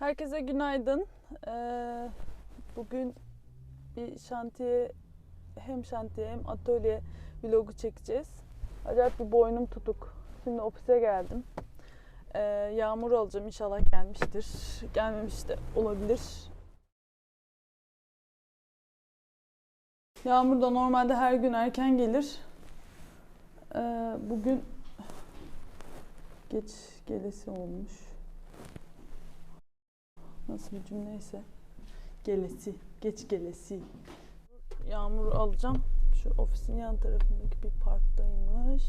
Herkese günaydın. Ee, bugün bir şantiye hem şantiye hem atölye vlogu çekeceğiz. Acayip bir boynum tutuk. Şimdi ofise geldim. Ee, yağmur alacağım inşallah gelmiştir. Gelmemiş de olabilir. Yağmur da normalde her gün erken gelir. Ee, bugün geç gelesi olmuş. Nasıl bir cümleyse. Gelesi, geç gelesi. Yağmur alacağım. Şu ofisin yan tarafındaki bir parktaymış.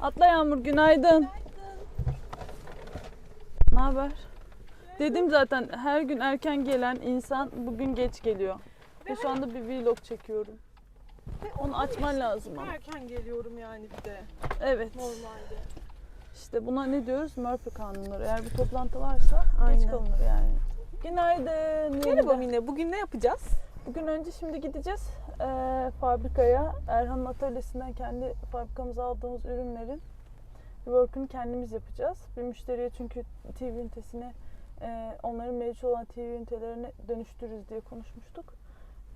Atla Yağmur, günaydın. Ne haber? Dedim zaten her gün erken gelen insan bugün geç geliyor. Ve şu anda bir vlog çekiyorum. Onu açman lazım ama. Erken geliyorum yani bir de Evet. normalde. İşte buna ne diyoruz? Murphy kanunları. Eğer bir toplantı varsa geç Aynen. kalınır yani. Günaydın. Merhaba. Mine. Bugün ne yapacağız? Bugün önce şimdi gideceğiz eee, fabrikaya. Erhan'ın atölyesinden kendi fabrikamıza aldığımız ürünlerin rework'ünü kendimiz yapacağız. Bir müşteriye çünkü TV ünitesini eee, onların mevcut olan TV ünitelerini dönüştürürüz diye konuşmuştuk.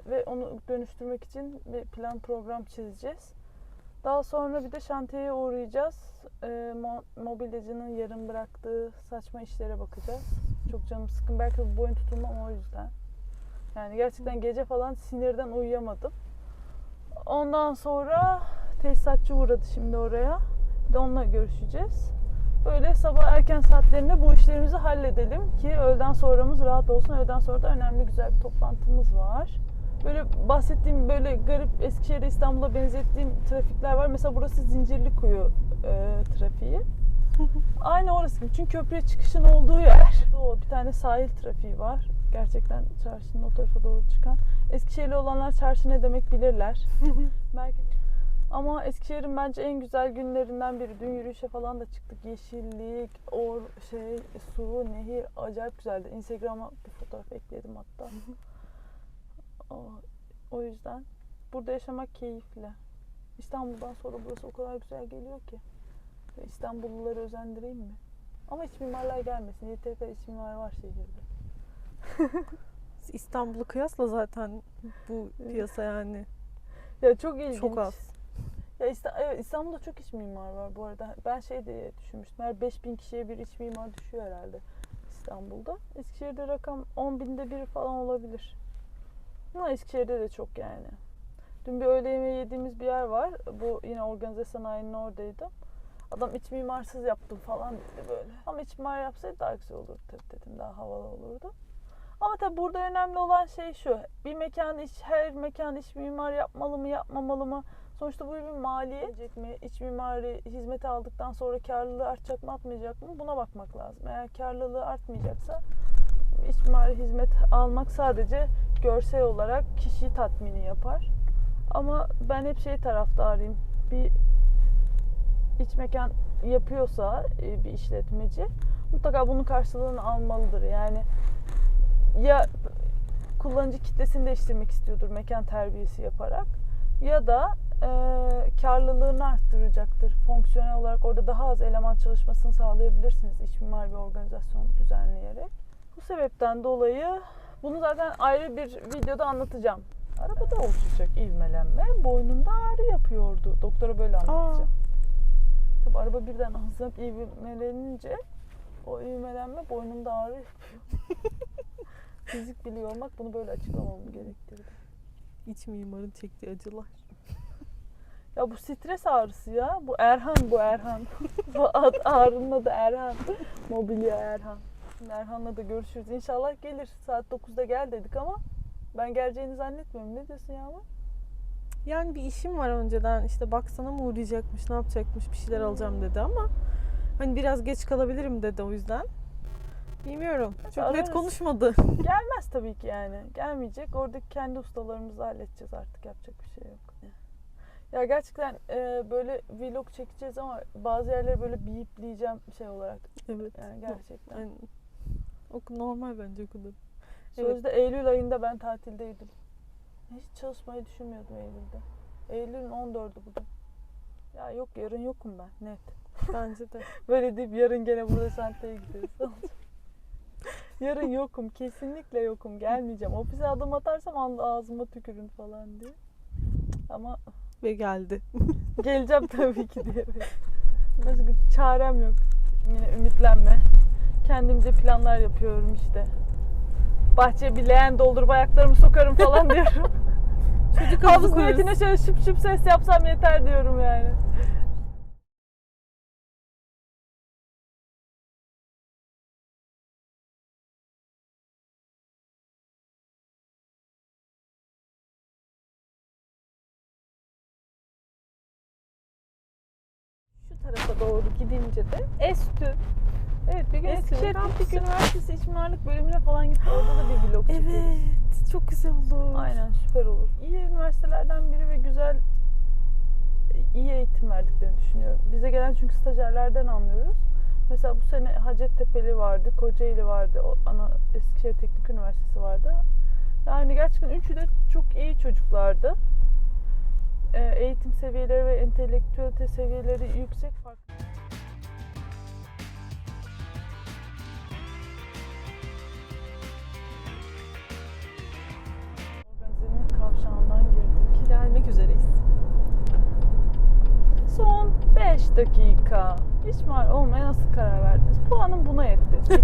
Ve onu dönüştürmek için bir plan program çizeceğiz. Daha sonra bir de şantiyeye uğrayacağız. Mo- mobilyacının yarım bıraktığı saçma işlere bakacağız. Çok canım sıkın. Belki bu boyun tutulmam o yüzden. Yani gerçekten gece falan sinirden uyuyamadım. Ondan sonra tesisatçı uğradı şimdi oraya. Bir de onunla görüşeceğiz. Böyle sabah erken saatlerinde bu işlerimizi halledelim ki öğleden sonramız rahat olsun. Öğleden sonra da önemli güzel bir toplantımız var. Böyle bahsettiğim böyle garip Eskişehir'e İstanbul'a benzettiğim trafikler var. Mesela burası Zincirlikuyu e, trafiği. Aynı orası gibi. Çünkü köprüye çıkışın olduğu yer. O bir tane sahil trafiği var. Gerçekten çarşının o tarafa doğru çıkan. Eskişehirli olanlar çarşı ne demek bilirler. Merkez. Ama Eskişehir'in bence en güzel günlerinden biri. Dün yürüyüşe falan da çıktık. Yeşillik, or, şey, su, nehir acayip güzeldi. Instagram'a bir fotoğraf ekledim hatta. o, o yüzden burada yaşamak keyifli. İstanbul'dan sonra burası o kadar güzel geliyor ki. İstanbulluları özendireyim mi? Ama iç mimarlar gelmesin. Yeteri kadar iç mimar var şehirde. İstanbul'u kıyasla zaten bu piyasa yani Ya çok ilginç. çok az. Ya evet, İstanbul'da çok iç mimar var bu arada. Ben şey diye düşünmüştüm. Her 5000 kişiye bir iç mimar düşüyor herhalde İstanbul'da. Eskişehir'de rakam 10 binde bir falan olabilir. Ama Eskişehir'de de çok yani. Dün bir öğle yemeği yediğimiz bir yer var. Bu yine organize sanayinin oradaydı. Adam iç mimarsız yaptım falan dedi böyle. Ama iç mimar yapsaydı daha güzel olurdu tabii dedim. Daha havalı olurdu. Ama tabii burada önemli olan şey şu. Bir mekan iç, her mekan iç mimar yapmalı mı yapmamalı mı? Sonuçta bu bir maliye gelecek mi? İç mimari hizmeti aldıktan sonra karlılığı artacak mı artmayacak mı? Buna bakmak lazım. Eğer karlılığı artmayacaksa iç mimari hizmet almak sadece görsel olarak kişiyi tatmini yapar. Ama ben hep şey taraftarıyım. Bir iç mekan yapıyorsa e, bir işletmeci mutlaka bunun karşılığını almalıdır. Yani ya kullanıcı kitlesini değiştirmek istiyordur mekan terbiyesi yaparak ya da e, karlılığını arttıracaktır. Fonksiyonel olarak orada daha az eleman çalışmasını sağlayabilirsiniz iç mimar bir organizasyon düzenleyerek. Bu sebepten dolayı bunu zaten ayrı bir videoda anlatacağım. Arabada oluşacak ivmelenme boynumda ağrı yapıyordu. Doktora böyle anlatacağım. Tabii araba birden hızlanıp ivmelenince o ivmelenme boynumda ağrı yapıyor. Fizik biliyor olmak bunu böyle açıklamamı gerektirdi. İç mimarın çektiği acılar. Ya bu stres ağrısı ya. Bu Erhan bu Erhan. bu ad, ağrının adı Erhan. Mobilya Erhan. Şimdi Erhan'la da görüşürüz. İnşallah gelir. Saat 9'da gel dedik ama ben geleceğini zannetmiyorum. Ne diyorsun Yağmur? Yani bir işim var önceden işte baksana mı uğrayacakmış ne yapacakmış bir şeyler alacağım dedi ama hani biraz geç kalabilirim dedi o yüzden. Bilmiyorum. Çok Ararız. net konuşmadı. Gelmez tabii ki yani. Gelmeyecek. Oradaki kendi ustalarımızla halledeceğiz artık. Yapacak bir şey yok. Ya gerçekten e, böyle vlog çekeceğiz ama bazı yerleri böyle biyipleyeceğim şey olarak. Evet. Yani gerçekten. Yani, o normal bence o kadar. Evet. Sözde Eylül ayında ben tatildeydim. Hiç çalışmayı düşünmüyordum Eylül'de. Eylül'ün 14'ü bugün. Ya yok yarın yokum ben net. Bence de. Böyle deyip yarın gene burada senteye gideriz. yarın yokum kesinlikle yokum gelmeyeceğim. Ofise adım atarsam ağzıma tükürün falan diye. Ama Ve geldi. geleceğim tabii ki diye. Başka çarem yok. Yine ümitlenme. Kendimce planlar yapıyorum işte. Bahçeye bir leğen doldurup ayaklarımı sokarım falan diyorum. Çocuk Havuz niyetine şöyle şıp şıp ses yapsam yeter diyorum yani. Doğru gidince de Estü. Evet bir gün Eskişehir Teknik? Üniversitesi İç Mimarlık bölümüne falan gidip orada da bir vlog çekeriz. Evet. Çok güzel olur. Aynen süper olur. İyi üniversitelerden biri ve güzel iyi eğitim verdiklerini düşünüyorum. Bize gelen çünkü stajyerlerden anlıyoruz. Mesela bu sene Hacettepe'li vardı, Kocaeli vardı, ana Eskişehir Teknik Üniversitesi vardı. Yani gerçekten üçü de çok iyi çocuklardı. Ee, eğitim seviyeleri ve entelektüelite seviyeleri yüksek farklı. Gelmek üzereyiz. Son 5 dakika. Hiç mal olmaya nasıl karar verdiniz? Puanım buna yetti.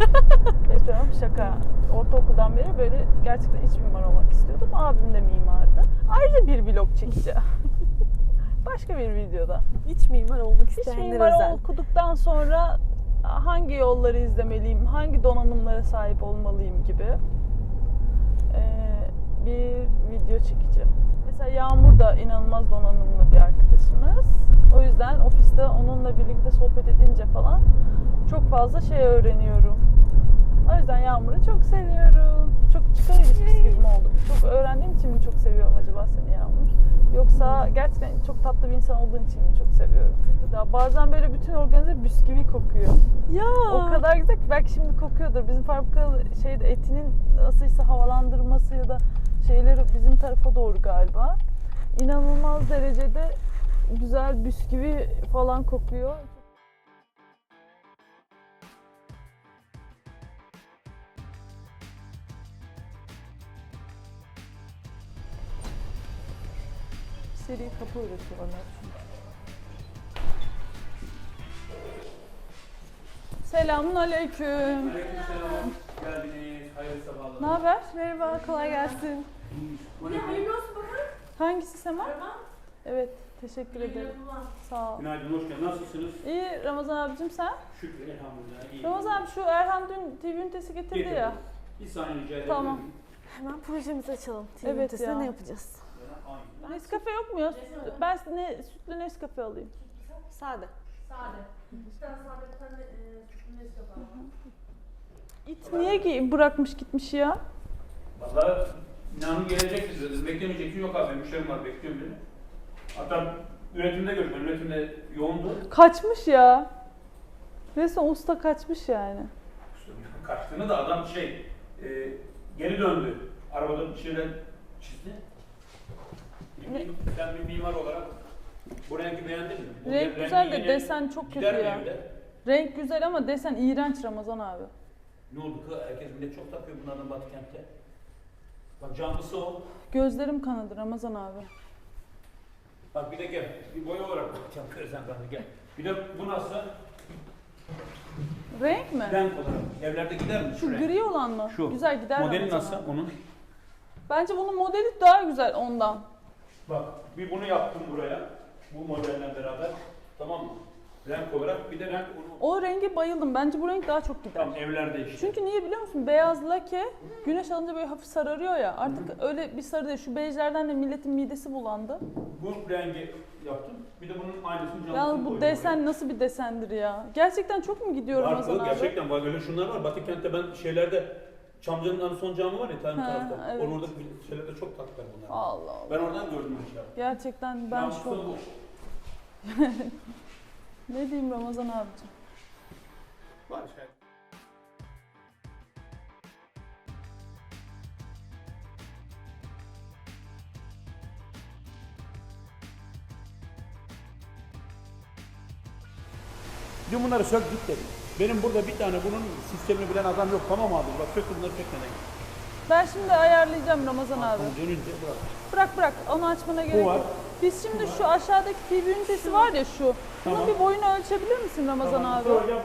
Esprem şaka. Ortaokuldan beri böyle gerçekten iç mimar olmak istiyordum. Abim de mimardı. Ayrıca bir vlog çekeceğim. Başka bir videoda. İç mimar olmak İç isteyenler mimar özel. okuduktan sonra hangi yolları izlemeliyim, hangi donanımlara sahip olmalıyım gibi bir video çekeceğim. Mesela Yağmur da inanılmaz donanımlı bir arkadaşımız. O yüzden ofiste onunla birlikte sohbet edince falan çok fazla şey öğreniyorum. O yüzden Yağmur'u çok seviyorum. Çok çıkar ilişkisi gibi mi oldu? Çok öğrendiğim için mi çok seviyorum acaba seni Yağmur? Yoksa gerçekten çok tatlı bir insan olduğun için mi çok seviyorum? Ya bazen böyle bütün organize bisküvi kokuyor. Ya. O kadar güzel ki belki şimdi kokuyordur. Bizim fabrika şeyde etinin nasılsa havalandırması ya da şeyleri bizim tarafa doğru galiba. İnanılmaz derecede güzel bisküvi falan kokuyor. Seri kapı üretiyorlar çünkü. Selamun aleyküm. Aleykümselam. Geldiniz. Hayırlı sabahlar. Ne haber? Merhaba, kolay gelsin. Bu ne? Hangisi Sema? Evet, teşekkür ederim. Sağ ol. Günaydın, hoş geldiniz. Nasılsınız? İyi Ramazan abicim sen? Şükür, elhamdülillah. İyi. Ramazan abi şu Erhan dün TV ünitesi getirdi Getirdim. ya. Bir saniye rica ederim. Tamam. Hemen projemizi açalım. Evet Evet ya. ne yapacağız? Nescafe yok mu ya? Ben ne, sütlü Nescafe alayım. Sade. İt niye gi- bırakmış gitmiş ya? Valla inanın gelecek bize. Biz beklemeyeceksin. Yok abi, müşterim var, bekliyorum beni. Hatta üretimde görüşmedim. Üretimde yoğundu. Kaçmış ya. Resmen usta kaçmış yani. Kaçtığını da adam şey, e, geri döndü. Arabada bir şeyler çizdi. Ne? Sen bir mimar olarak bu rengi beğendin mi? Bu Renk rengi güzel de yine desen çok kötü gider mi ya. evde? Renk güzel ama desen iğrenç Ramazan abi. Ne oldu kız? Herkes millet çok takıyor bunlardan Batı kentte. Bak canlısı o. Gözlerim kanadı Ramazan abi. Bak bir de gel. Bir boya olarak bakacağım Kırzen kanı gel. Bir de bu nasıl? Renk mi? Renk olarak. Evlerde gider mi? Şu renk? gri olan mı? Şu. Güzel gider Modeli Ramazan nasıl abi. onun? Bence bunun modeli daha güzel ondan. Bak bir bunu yaptım buraya. Bu modelle beraber. Tamam mı? Renk olarak. Bir de renk onu. O rengi bayıldım. Bence bu renk daha çok gider. Tam evlerde işte. Çünkü niye biliyor musun? Beyaz lake güneş alınca böyle hafif sararıyor ya. Artık öyle bir sarı değil. Şu bejlerden de milletin midesi bulandı. Bu rengi yaptım. Bir de bunun aynısını canlısını Yalnız bu desen nasıl bir desendir ya? Gerçekten çok mu gidiyor Ramazan abi? gerçekten var. Öyle şunlar var. Batı kentte ben şeylerde Çamcı'nın hani son camı var ya tane Ha, tarafta. evet. Onun orada şeylerde çok taklar bunlar. Allah Allah. Ben oradan gördüm inşallah. Gerçekten ben Namuslu şok. Ne diyeyim Ramazan abicim? Var şey. Dün bunları söktük dedik. Benim burada bir tane bunun sistemini bilen adam yok. Tamam abi bak sök bunları git. Ben şimdi ayarlayacağım Ramazan abi. Dönünce bırak. Bırak bırak onu açmana gerek var. yok. Biz şimdi şu aşağıdaki TV ünitesi var ya şu. Bunun Tamam. bir boyunu ölçebilir misin Ramazan Tamam, abi? soracağım.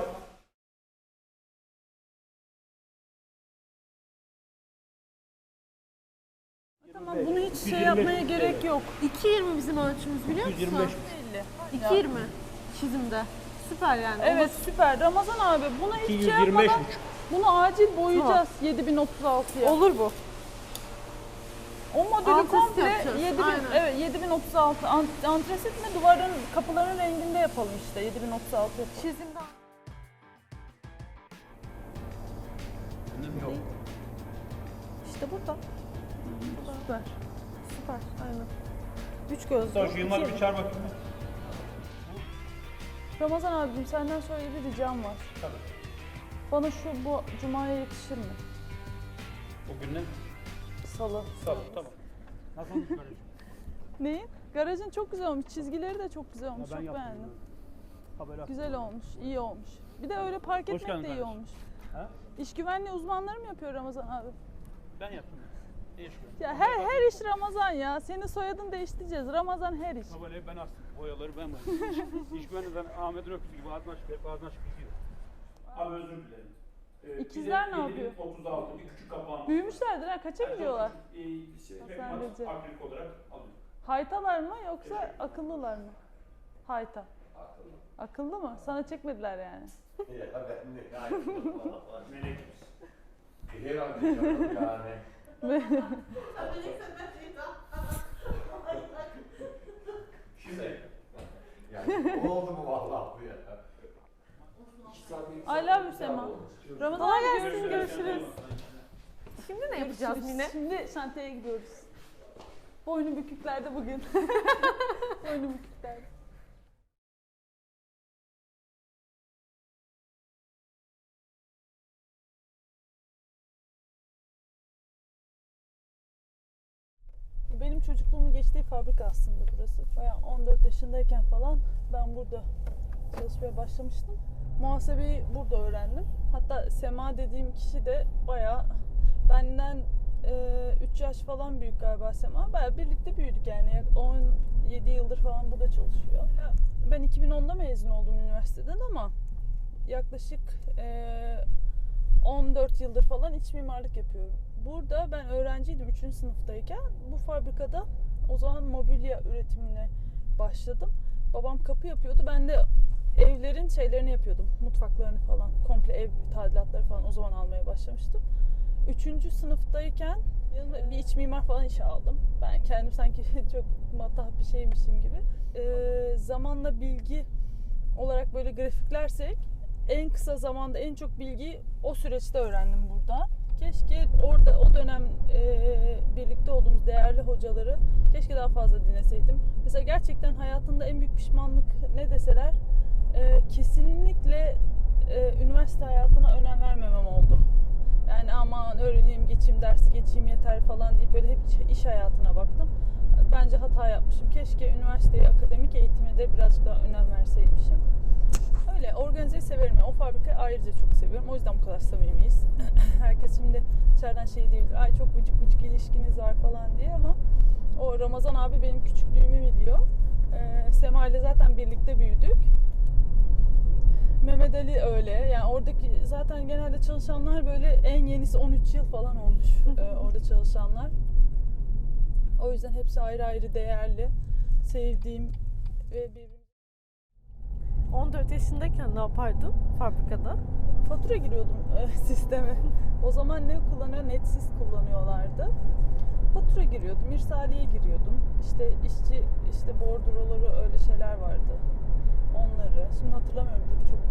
Tamam bunu hiç şey 125 yapmaya gerek yok. 2.20 bizim ölçümüz biliyor musun? 125 Belli. 2.20 çizimde. Süper yani. Evet süper. Ramazan abi bunu hiç şey 225 yapmadan bunu acil boyayacağız 7036'ya. Olur bu. O modülü Antresit komple yapacağız, 7000 aynen. evet 7036 Ant- antresit mi duvarın kapıların renginde yapalım işte 7036 yapalım. Çizimde. Yok. İşte burada. Süper. Süper. Aynen. Üç gözlü. Sen şu yılları bir çağır bakayım. Ramazan abicim senden şöyle bir ricam var. Tabii. Bana şu bu cumaya yetişir mi? O günden Salı. Salı tamam. Nasıl olmuş kardeşim? Neyin? Garajın çok güzel olmuş. Çizgileri de çok güzel olmuş. Ha, ben çok yaptım beğendim. Ha, böyle Güzel olmuş, iyi olmuş. Bir de öyle park Hoş etmek geldin de iyi kardeşim. olmuş. Ha? İş güvenliği uzmanları mı yapıyor Ramazan abi? Ben yaptım. İş. Ya her her iş Ramazan ya. Senin soyadını değiştireceğiz. Ramazan her iş. Tabelayı ben astım. Boyaları ben verdim. İş güvenliğinden Ahmet'in öküzü gibi ağzına çıkıp ağzına çıkıp gidiyor. Abi özür dilerim. Ee, İkizler bize ne yapıyor? 36 bir küçük kapağımız. Büyümüşlerdir ha. Kaça Yani gidiyorlar? çok, e, şey, pekmez, Recep. akrilik olarak alıyor. Haytalar mı yoksa akıllılar mı? Hayta. Akıllı mı? Sana çekmediler yani. Ya ben de yani. Melekimiz. Herhalde canım yani. Şimdi Yani oldu mu vallahi bu ya. I love you Sema. Ramazan Kolay abi gelsin, görüşürüz. görüşürüz. Şimdi ne yapacağız yine? Şimdi şantiyeye gidiyoruz. Boynu büküklerde bugün. Boynu büküklerde. Benim çocukluğumun geçtiği fabrika aslında burası. Bayağı 14 yaşındayken falan ben burada çalışmaya başlamıştım. Muhasebeyi burada öğrendim. Hatta Sema dediğim kişi de bayağı benden 3 yaş falan büyük galiba Sema. Bayağı birlikte büyüdük yani. Yak- 17 yıldır falan burada çalışıyor. Ben 2010'da mezun oldum üniversiteden ama yaklaşık e, 14 yıldır falan iç mimarlık yapıyorum. Burada ben öğrenciydim 3. sınıftayken. Bu fabrikada o zaman mobilya üretimine başladım. Babam kapı yapıyordu. Ben de evlerin şeylerini yapıyordum. Mutfaklarını falan, komple ev tadilatları falan o zaman almaya başlamıştım. Üçüncü sınıftayken yanıma bir iç mimar falan işe aldım. Ben kendim sanki çok matah bir şeymişim gibi. Ee, zamanla bilgi olarak böyle grafiklersek en kısa zamanda en çok bilgiyi o süreçte öğrendim burada. Keşke orada o dönem e, birlikte olduğumuz değerli hocaları keşke daha fazla dinleseydim. Mesela gerçekten hayatında en büyük pişmanlık ne deseler e, kesinlikle e, üniversite hayatına önem vermemem oldu. Yani aman öğreneyim, geçeyim dersi, geçeyim yeter falan deyip böyle hep iş- hayatına baktım. Bence hata yapmışım. Keşke üniversiteye, akademik eğitime de birazcık daha önem verseymişim. Öyle organizeyi severim. Yani o fabrikayı ayrıca çok seviyorum. O yüzden bu kadar samimiyiz. Herkes şimdi dışarıdan şey diyebilir. Ay çok vıcık vıcık ilişkiniz var falan diye ama o Ramazan abi benim küçüklüğümü biliyor. Ee, Sema ile zaten birlikte büyüdük. Mehmet Ali öyle. Yani oradaki zaten genelde çalışanlar böyle en yenisi 13 yıl falan olmuş e, orada çalışanlar. O yüzden hepsi ayrı ayrı değerli, sevdiğim ve birbirine 14 yaşındayken ne yapardın fabrikada? fatura giriyordum e, sisteme. O zaman ne kullanıyor? Netsiz kullanıyorlardı. Fatura giriyordum, irsaliye giriyordum. İşte işçi, işte bordroları öyle şeyler vardı. Onları. Şimdi hatırlamıyorum tabii çok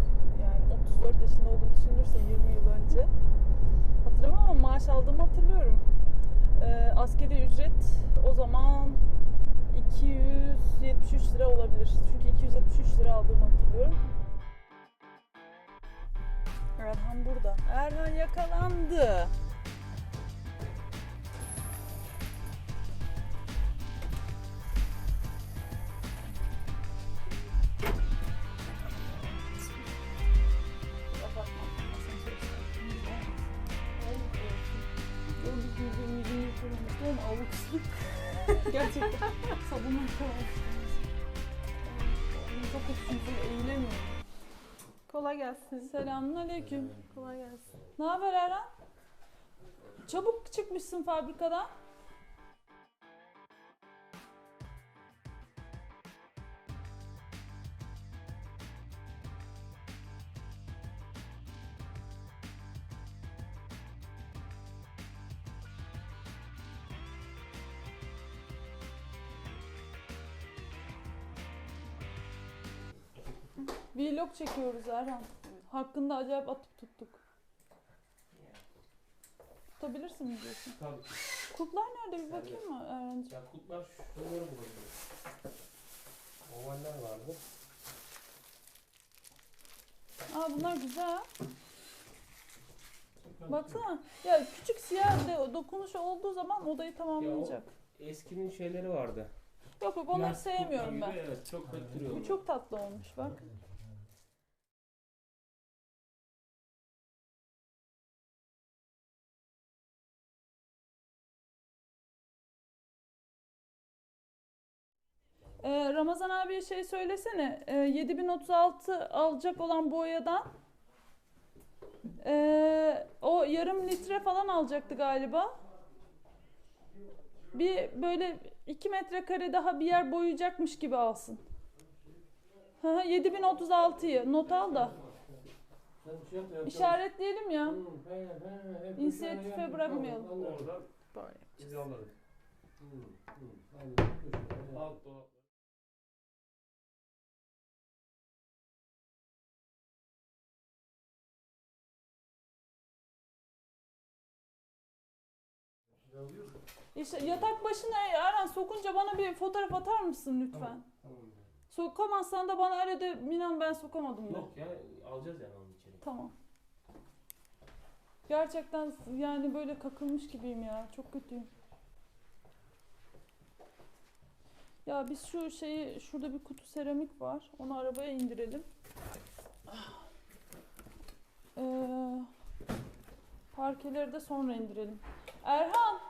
yani 34 yaşında olduğumu düşünürse 20 yıl önce. Hatırlamam ama maaş aldığımı hatırlıyorum. E, askeri ücret o zaman 273 lira olabilir. Çünkü 273 lira aldığımı hatırlıyorum. Erhan burada. Erhan yakalandı. Gelsin. Selamun aleyküm. Kolay gelsin. Ne haber Erhan? Çabuk çıkmışsın fabrikadan. Vlog çekiyoruz Erhan. Hakkında acayip atıp tuttuk. Tutabilirsin mi diyorsun? Tabii. Kurtlar nerede bir bakayım mı Erhan'cığım? Ya kutlar şunları bulabilir. Ovaller vardı. Aa bunlar güzel. Baksana. Ya küçük siyah de dokunuş olduğu zaman odayı tamamlayacak. Eskinin şeyleri vardı. Yok yok onları Plastik sevmiyorum gibi, ben. Evet çok duruyor. Bu çok tatlı olmuş bak. Ee, Ramazan abiye şey söylesene. Ee, 7036 alacak olan boyadan ee, o yarım litre falan alacaktı galiba. Bir böyle 2 metrekare daha bir yer boyayacakmış gibi alsın. Hı hı, 7036'yı not al da işaretleyelim ya. İnisiyatife bırakmayalım. Böyle. biz alırız. Hı, hı, dolap. İşte yatak başına Erhan sokunca bana bir fotoğraf atar mısın lütfen? Tamam. Tamam. Sokamazsan da bana ara de Minan ben sokamadım de. Yok ya alacağız yani onun içeri. Tamam. Gerçekten yani böyle kakılmış gibiyim ya. Çok kötüyüm. Ya biz şu şeyi şurada bir kutu seramik var. Onu arabaya indirelim. Ee, parkeleri de sonra indirelim. Erhan,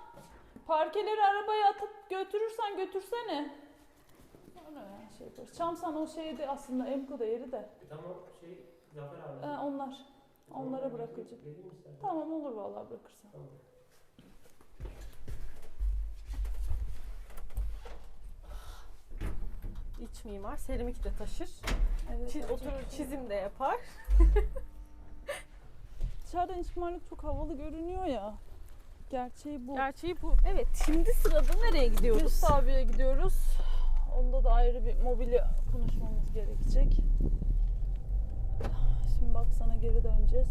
parkeleri arabaya atıp götürürsen götürsene. Oraya şey yaparız. Çamsan o şeydi aslında Emko'da yeri de. E, tamam şey Zafer abi. Ee, onlar. Tamam, Onlara bırakacağım. Tamam olur vallahi bırakırsan. Tamam. İç mimar seramik de taşır. Evet, Çiz, oturur çizim de yapar. Dışarıdan iç mimarlık çok havalı görünüyor ya. Gerçeği bu. Gerçeği bu. Evet şimdi sırada nereye gidiyoruz? Yunus abiye gidiyoruz. Onda da ayrı bir mobilya konuşmamız gerekecek. Şimdi bak sana geri döneceğiz.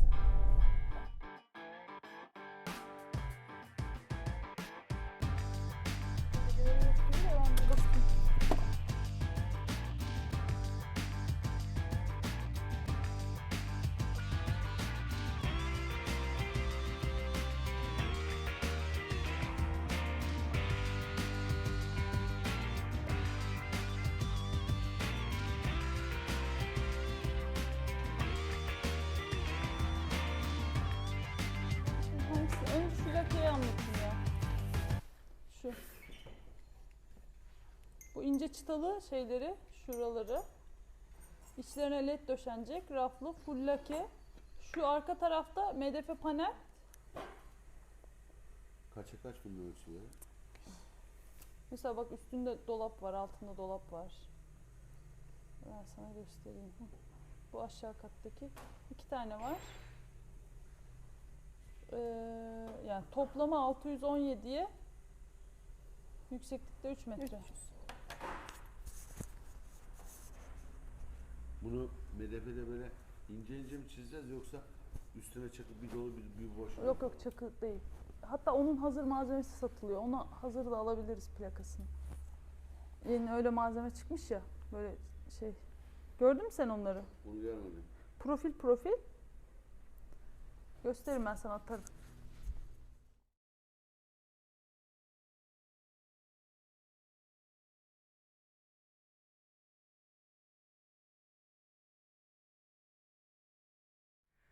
İnce çıtalı şeyleri, şuraları. İçlerine led döşenecek. Raflı, full lake. Şu arka tarafta MDF panel. Kaça kaç bunun ölçüleri? Mesela bak üstünde dolap var, altında dolap var. Ben sana göstereyim. Bu aşağı kattaki. iki tane var. Ee, yani toplamı 617'ye yükseklikte 3 metre. Bunu MDF'de böyle ince ince mi çizeceğiz yoksa üstüne çakıp bir dolu bir, bir boş mu? Yok yok çakı değil. Hatta onun hazır malzemesi satılıyor. Onu hazır da alabiliriz plakasını. Yeni öyle malzeme çıkmış ya. Böyle şey. Gördün mü sen onları? Bunu görmedim. Profil profil. Gösteririm ben sana atarım.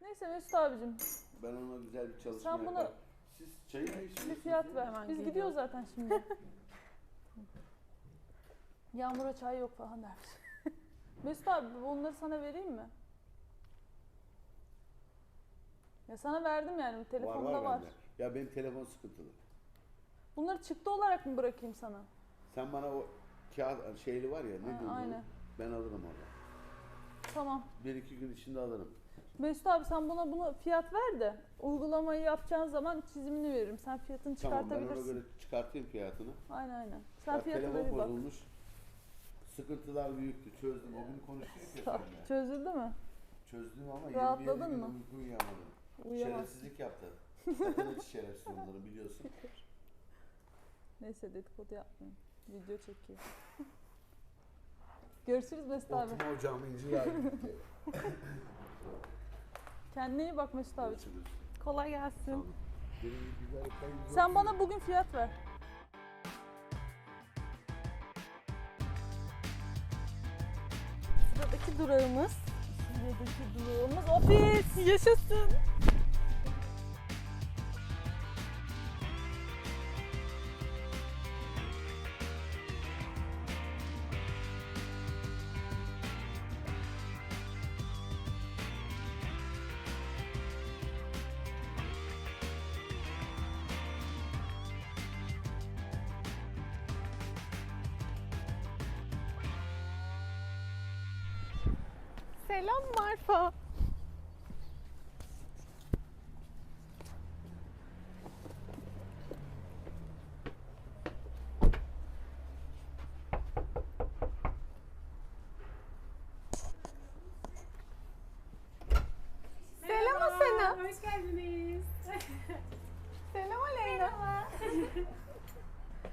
Neyse Mesut abicim Ben ona güzel bir çalışma sen bunu yaparım. Siz çayı mı içiyorsunuz? Bir fiyat ver. Hemen Biz geliyorum. gidiyoruz zaten şimdi. Yağmur'a çay yok falan dermiş. Mesut abi bunları sana vereyim mi? Ya sana verdim yani telefonda var. bende. Ya benim telefon sıkıntılı. Bunları çıktı olarak mı bırakayım sana? Sen bana o kağıt şeyli var ya ne Ha, diyorsun? aynen. Ben alırım onu. Tamam. Bir iki gün içinde alırım. Mesut abi sen buna bunu fiyat ver de uygulamayı yapacağın zaman çizimini veririm. Sen fiyatını Tamam ben ona çıkartabilirsin. göre çıkartayım fiyatını. Aynen aynen. Sen Bak, fiyatına telefon bir bak. bozulmuş. Sıkıntılar büyüktü. Çözdüm. O gün konuştuk ya seninle. Çözüldü mü? Çözdüm ama Rahatladın 27 gün mı? uyku uyuyamadım. Şerefsizlik yaptı. Zaten hiç şerefsiz onları biliyorsun. Neyse dedikodu yapmayayım. Video çekiyor. Görüşürüz Mesut abi. Oturma abi gitti. Kendine iyi bak Mesut abi. Görüşürüz. Kolay gelsin. Tamam. Benim güzellikten güzel Sen bana bugün fiyat ver. Sıradaki durağımız. Sıradaki durağımız ofis. Yaşasın. Selam Marfa. Selam Asena. Hoş geldiniz. Selam Aleyna.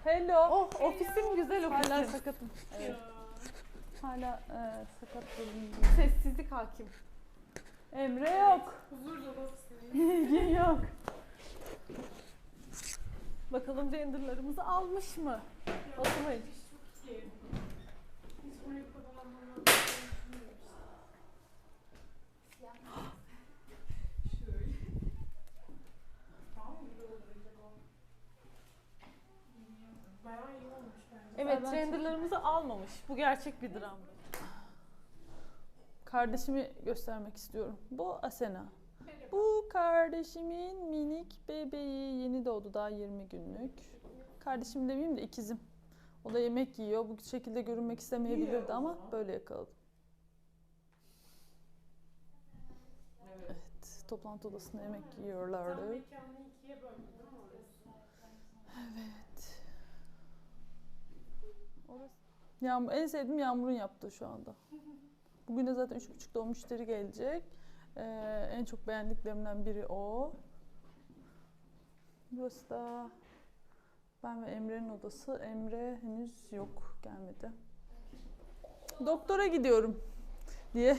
Hello. Oh ofisim güzel Hala ofisim. sakatım. Evet. Hala e, sakat durumdayım. Sessizlik hakim. Emre yok. Huzur dolu. İlgin yok. Bakalım renderlarımızı almış mı? İyi. Hiç oraya kodalanmadan Şöyle. Tamam mı? Güzel olur acaba. Bilmiyorum. Bayağı iyi olmuş bence. Evet Ben- renderlarımızı almamış. Bu gerçek bir dram. Kardeşimi göstermek istiyorum. Bu Asena. Bu kardeşimin minik bebeği. Yeni doğdu daha 20 günlük. Kardeşim demeyeyim de ikizim. O da yemek yiyor. Bu şekilde görünmek istemeyebilirdi ama böyle yakaladım. Evet, toplantı odasında yemek Tam yiyorlardı. mekanı ikiye böldün değil mi orası? Evet. Orası. Yağmur, en sevdiğim Yağmur'un yaptığı şu anda. Bugün de zaten üç buçukta o müşteri gelecek. Ee, en çok beğendiklerimden biri o. Burası da ben ve Emre'nin odası. Emre henüz yok, gelmedi. Doktora gidiyorum diye.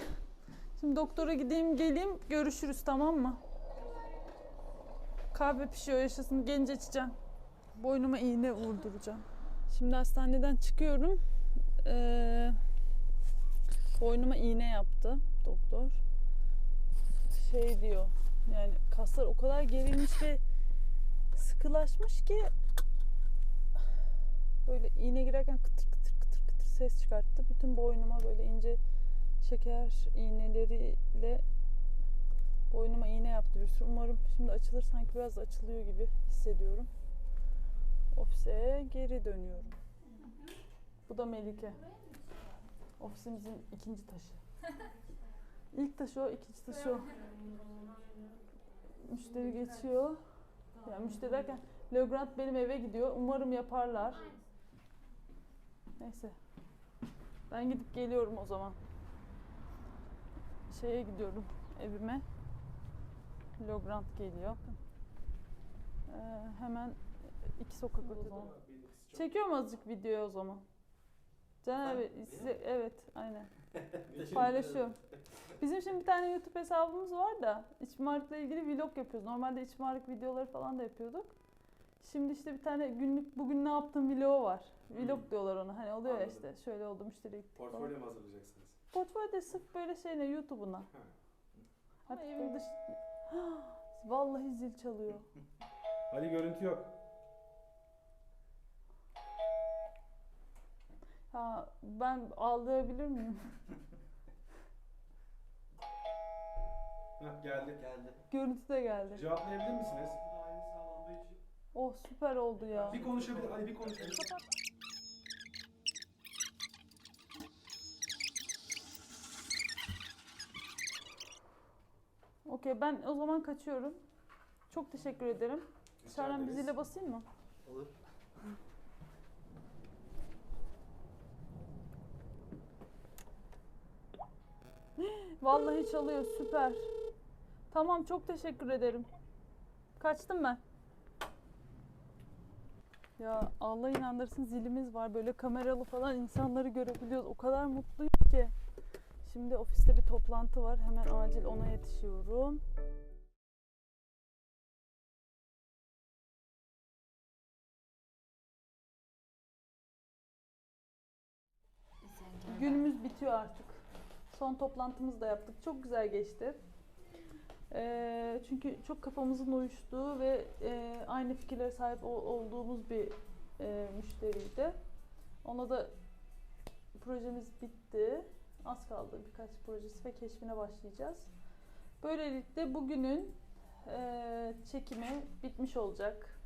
Şimdi doktora gideyim, geleyim, görüşürüz tamam mı? Kahve pişiyor, yaşasın. Gelince içeceğim. Boynuma iğne vurduracağım. Şimdi hastaneden çıkıyorum. Ee, boynuma iğne yaptı doktor. Şey diyor. Yani kaslar o kadar gerilmiş ve sıkılaşmış ki böyle iğne girerken kıtır kıtır kıtır kıtır ses çıkarttı. Bütün boynuma böyle ince şeker iğneleriyle boynuma iğne yaptı bir sürü. Umarım şimdi açılır sanki biraz açılıyor gibi hissediyorum. Ofise geri dönüyorum. Bu da Melike. Ofisimizin ikinci taşı. İlk taşı o, ikinci taşı o. Müşteri geçiyor. Yani müşteri derken Legrand benim eve gidiyor. Umarım yaparlar. Neyse. Ben gidip geliyorum o zaman. Şeye gidiyorum evime. Logrand geliyor. Ee, hemen iki sokak ötede. Çekiyorum azıcık videoyu o zaman. Can abi size evet aynen. Paylaşıyorum. Bizim şimdi bir tane YouTube hesabımız var da iç mimarlıkla ilgili vlog yapıyoruz. Normalde iç mimarlık videoları falan da yapıyorduk. Şimdi işte bir tane günlük bugün ne yaptım vlogu var. Vlog diyorlar ona. Hani oluyor ya Anladım. işte şöyle oldu müşteri gittik falan. Portfolyo mu hazırlayacaksınız? Portfolyo da sırf böyle şey ne YouTube'una. Ama evin dış... Vallahi zil çalıyor. Ali görüntü yok. Ha, ben ağlayabilir miyim? Heh, geldi. Geldi. Görüntü de geldi. Cevaplayabilir misiniz? Aynı sağlandığı için. Oh süper oldu ya. Bir konuşabilir. Ali bir konuşabilir. Okey ben o zaman kaçıyorum. Çok teşekkür ederim. Serhan ederiz. biziyle basayım mı? Olur. Vallahi çalıyor süper. Tamam çok teşekkür ederim. Kaçtım ben. Ya Allah inandırsın zilimiz var böyle kameralı falan insanları görebiliyoruz. O kadar mutluyum ki. Şimdi ofiste bir toplantı var. Hemen acil ona yetişiyorum. Günümüz bitiyor artık. Son toplantımızı da yaptık. Çok güzel geçti. Ee, çünkü çok kafamızın uyuştuğu ve e, aynı fikirlere sahip ol- olduğumuz bir e, müşteriydi. Ona da projemiz bitti. Az kaldı birkaç projesi ve keşfine başlayacağız. Böylelikle bugünün e, çekimi bitmiş olacak.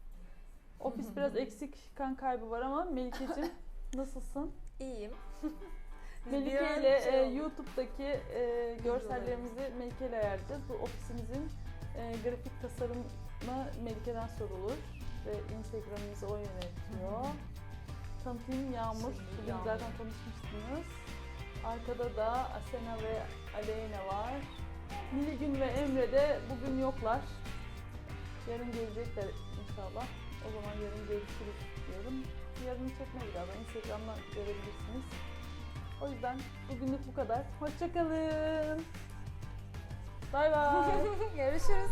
Ofis biraz eksik kan kaybı var ama Melike'cim nasılsın? İyiyim. Melike ile şey e. YouTube'daki e, görsellerimizi Melike ile ayarlayacağız. Bu ofisimizin e, grafik tasarımı Melike'den sorulur ve Instagram'ımızı o yönetiyor. Tanıtayım Yağmur. Bugün Yağmur. zaten tanışmıştınız. Arkada da Asena ve Aleyna var. Nilgün ve Emre de bugün yoklar. Yarın gelecekler inşallah. O zaman yarın görüşürüz diyorum. Yarın çekmeyi galiba Instagram'dan görebilirsiniz. O yüzden bugünlük bu kadar. Hoşçakalın. Bay bay. Görüşürüz.